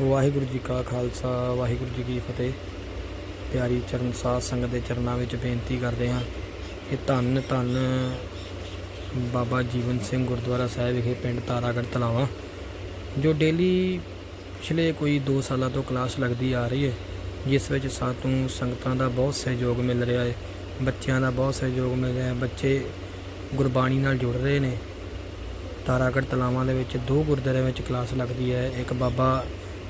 ਵਾਹਿਗੁਰੂ ਜੀ ਕਾ ਖਾਲਸਾ, ਵਾਹਿਗੁਰੂ ਜੀ ਕੀ ਫਤਿਹ। ਪਿਆਰੀ ਚਰਨ ਸਾਧ ਸੰਗਤ ਦੇ ਚਰਨਾਂ ਵਿੱਚ ਬੇਨਤੀ ਕਰਦੇ ਹਾਂ ਕਿ ਧੰਨ ਧੰਨ ਬਾਬਾ ਜੀਵਨ ਸਿੰਘ ਗੁਰਦੁਆਰਾ ਸਾਹਿਬ ਵਿਖੇ ਪਿੰਡ ਤਾਰਾਗੜ੍ਹ ਤਲਾਵਾ, ਜੋ ਡੇਲੀ ਪਿਛਲੇ ਕੋਈ 2 ਸਾਲਾਂ ਤੋਂ ਕਲਾਸ ਲੱਗਦੀ ਆ ਰਹੀ ਹੈ, ਜਿਸ ਵਿੱਚ ਸਾਤੋਂ ਸੰਗਤਾਂ ਦਾ ਬਹੁਤ ਸਹਿਯੋਗ ਮਿਲ ਰਿਹਾ ਹੈ, ਬੱਚਿਆਂ ਦਾ ਬਹੁਤ ਸਹਿਯੋਗ ਮਿਲ ਰਿਹਾ ਹੈ, ਬੱਚੇ ਗੁਰਬਾਣੀ ਨਾਲ ਜੁੜ ਰਹੇ ਨੇ। ਤਾਰਾਗੜ੍ਹ ਤਲਾਵਾਂ ਦੇ ਵਿੱਚ ਦੋ ਗੁਰਦੁਆਰਿਆਂ ਵਿੱਚ ਕਲਾਸ ਲੱਗਦੀ ਹੈ, ਇੱਕ ਬਾਬਾ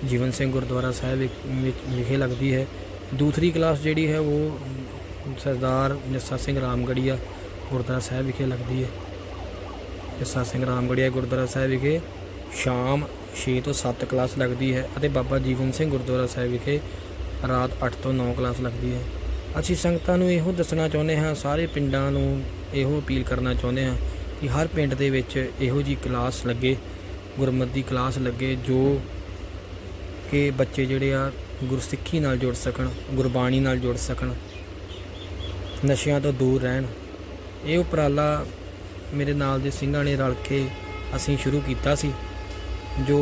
ਜੀਵਨ ਸਿੰਘ ਗੁਰਦੁਆਰਾ ਸਾਹਿਬ ਵਿਖ- ਵਿੱਚ ਵਿਖੇ ਲੱਗਦੀ ਹੈ। ਦੂਸਰੀ ਕਲਾਸ ਜਿਹੜੀ ਹੈ ਉਹ ਸਰਦਾਰ ਜੱਸਾ ਸਿੰਘ ਰਾਮਗੜੀਆ ਗੁਰਦੁਆਰਾ ਸਾਹਿਬ ਵਿਖੇ ਲੱਗਦੀ ਹੈ। ਜੱਸਾ ਸਿੰਘ ਰਾਮਗੜੀਆ ਗੁਰਦੁਆਰਾ ਸਾਹਿਬ ਵਿਖੇ ਸ਼ਾਮ 6 ਤੋਂ 7 ਕਲਾਸ ਲੱਗਦੀ ਹੈ ਅਤੇ ਬਾਬਾ ਜੀਵਨ ਸਿੰਘ ਗੁਰਦੁਆਰਾ ਸਾਹਿਬ ਵਿਖੇ ਰਾਤ 8 ਤੋਂ 9 ਕਲਾਸ ਲੱਗਦੀ ਹੈ। ਅਸੀਂ ਸੰਗਤਾਂ ਨੂੰ ਇਹੋ ਦੱਸਣਾ ਚਾਹੁੰਦੇ ਹਾਂ, ਸਾਰੇ ਪਿੰਡਾਂ ਨੂੰ ਇਹੋ ਅਪੀਲ ਕਰਨਾ ਚਾਹੁੰਦੇ ਹਾਂ ਕਿ ਹਰ ਪਿੰਡ ਦੇ ਵਿੱਚ ਇਹੋ ਜੀ ਕਲਾਸ ਲੱਗੇ, ਗੁਰਮਤਿ ਦੀ ਕਲਾਸ ਲੱਗੇ ਜੋ ਕਿ ਬੱਚੇ ਜਿਹੜੇ ਆ ਗੁਰਸਿੱਖੀ ਨਾਲ ਜੁੜ ਸਕਣ, ਗੁਰਬਾਣੀ ਨਾਲ ਜੁੜ ਸਕਣ, ਨਸ਼ਿਆਂ ਤੋਂ ਦੂਰ ਰਹਿਣ। ਇਹ ਉਪਰਾਲਾ ਮੇਰੇ ਨਾਲ ਦੇ ਸਿੰਘਾਂ ਨੇ ਰਲ ਕੇ ਅਸੀਂ ਸ਼ੁਰੂ ਕੀਤਾ ਸੀ, ਜੋ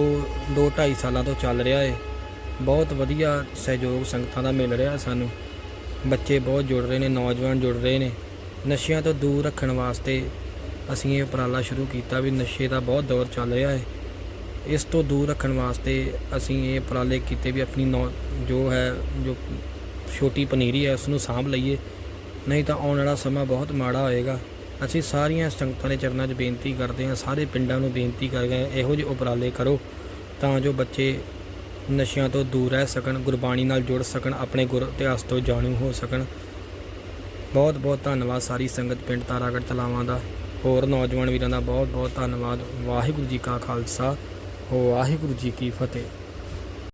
2 2.5 ਸਾਲਾਂ ਤੋਂ ਚੱਲ ਰਿਹਾ ਹੈ ਬਹੁਤ ਵਧੀਆ ਸਹਿਯੋਗ ਸੰਗਤਾਂ ਦਾ ਮਿਲ ਰਿਹਾ ਸਾਨੂੰ। ਬੱਚੇ ਬਹੁਤ ਜੁੜ ਰਹੇ ਨੇ, ਨੌਜਵਾਨ ਜੁੜ ਰਹੇ ਨੇ। ਨਸ਼ਿਆਂ ਤੋਂ ਦੂਰ ਰੱਖਣ ਵਾਸਤੇ ਅਸੀਂ ਇਹ ਉਪਰਾਲਾ ਸ਼ੁਰੂ ਕੀਤਾ ਵੀ ਨਸ਼ੇ ਦਾ ਬਹੁਤ ਦੌਰ ਚੱਲ ਰਿਹਾ ਹੈ ਇਸ ਤੋਂ ਦੂਰ ਰੱਖਣ ਵਾਸਤੇ ਅਸੀਂ ਇਹ ਉਪਰਾਲੇ ਕੀਤੇ ਵੀ ਆਪਣੀ ਨੌ- ਜੋ ਹੈ, ਜੋ ਛੋਟੀ ਪਨੀਰੀ ਹੈ ਉਸ ਨੂੰ ਸਾਂਭ ਲਈਏ। ਨਹੀਂ ਤਾਂ ਆਉਣ ਵਾਲਾ ਸਮਾਂ ਬਹੁਤ ਮਾੜਾ ਹੋਏਗਾ। ਅਸੀਂ ਸਾਰੀਆਂ ਸੰਗਤਾਂ ਦੇ ਚਰਨਾਂ 'ਚ ਬੇਨਤੀ ਕਰਦੇ ਹਾਂ, ਸਾਰੇ ਪਿੰਡਾਂ ਨੂੰ ਬੇਨਤੀ ਕਰਦੇ ਹਾਂ, ਇਹੋ ਜਿਹੇ ਉਪਰਾਲੇ ਕਰੋ ਤਾਂ ਜੋ ਬੱਚੇ ਨਸ਼ਿਆਂ ਤੋਂ ਦੂਰ ਰਹਿ ਸਕਣ, ਗੁਰਬਾਣੀ ਨਾਲ ਜੁੜ ਸਕਣ, ਆਪਣੇ ਗੁਰ ਇਤਿਹਾਸ ਤੋਂ ਜਾਣੂ ਹੋ ਸਕਣ। ਬਹੁਤ ਬਹੁਤ ਧੰਨਵਾਦ ਸਾਰੀ ਸੰਗਤ ਪਿੰਡ ਤਾਰਾਗੜ੍ਹ ਤਲਾਵਾਂ ਦਾ। ਹੋਰ ਨੌਜਵਾਨ ਵੀਰਾਂ ਦਾ ਬਹੁਤ ਬਹੁਤ ਧੰਨਵਾਦ। ਵਾਹਿਗੁਰੂ ਜੀ ਕਾ ਖਾਲਸਾ। ਵਾਹਿਗੁਰੂ ਜੀ ਕੀ ਫਤਿਹ।